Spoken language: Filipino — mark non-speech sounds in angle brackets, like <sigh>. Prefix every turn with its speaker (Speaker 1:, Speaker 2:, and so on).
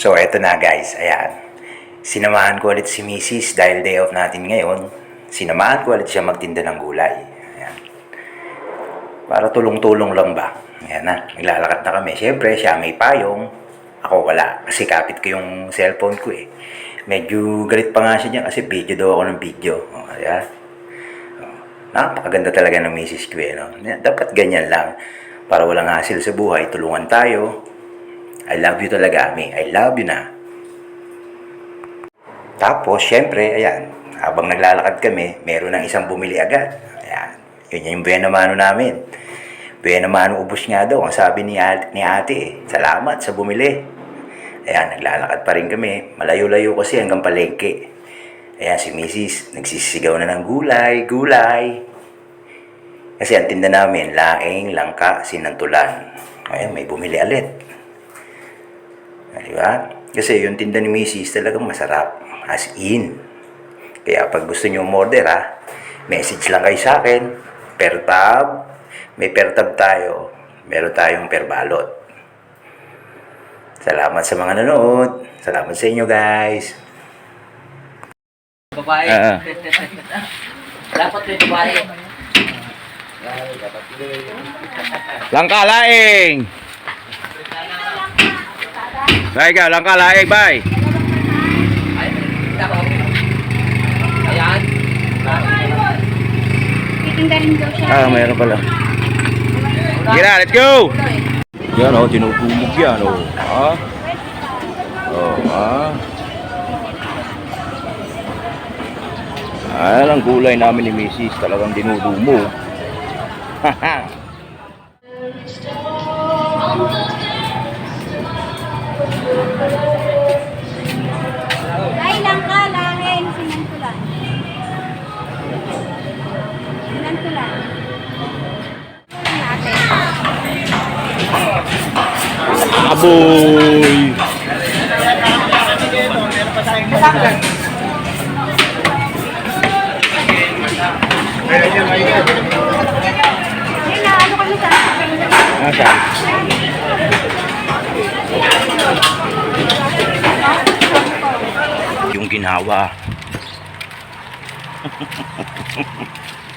Speaker 1: So, eto na guys. Ayan. Sinamahan ko ulit si Mrs. dahil day off natin ngayon. Sinamahan ko ulit siya magtinda ng gulay. Ayan. Para tulong-tulong lang ba? Ayan na. Naglalakad na kami. Siyempre, siya may payong. Ako wala. Kasi kapit ko yung cellphone ko eh. Medyo galit pa nga siya dyan kasi video daw ako ng video. O, ayan. Napakaganda talaga ng misis ko eh, no? Dapat ganyan lang. Para walang hassle sa buhay, tulungan tayo. I love you talaga, Ami. I love you na. Tapos, syempre, ayan, habang naglalakad kami, meron ng isang bumili agad. Ayan, yun yung buena mano namin. Buena mano ubus nga daw, ang sabi ni ate, ni ate. Salamat sa bumili. Ayan, naglalakad pa rin kami. Malayo-layo kasi hanggang palengke. Ayan, si Mrs. nagsisigaw na ng gulay, gulay. Kasi ang tinda namin, laing, langka, sinantulan. Ayan, may bumili alit. Di ba? Kasi yung tinda ni Mrs. talagang masarap. As in. Kaya pag gusto nyo umorder ha, message lang kayo sa akin. Per tab. May per tab tayo. Meron tayong per balot. Salamat sa mga nanood. Salamat sa inyo guys.
Speaker 2: Babae.
Speaker 1: Ah. <laughs>
Speaker 2: Dapat may babae.
Speaker 1: Langka laing! Bay ka, langka laing, bay!
Speaker 2: Ay, kita ko. Ayan.
Speaker 3: Titinda rin daw siya.
Speaker 1: Ah, mayroon pala. Na, let's go! Yan o, oh, tinutulog yan o. Oh. Ha? Oh, ha? Ah, ang gulay namin ni Mrs. Talagang dinudumo. Haha. <laughs> Aboy!
Speaker 3: Ayun na, kami sa
Speaker 1: Nasaan? Yung ginawa. <laughs>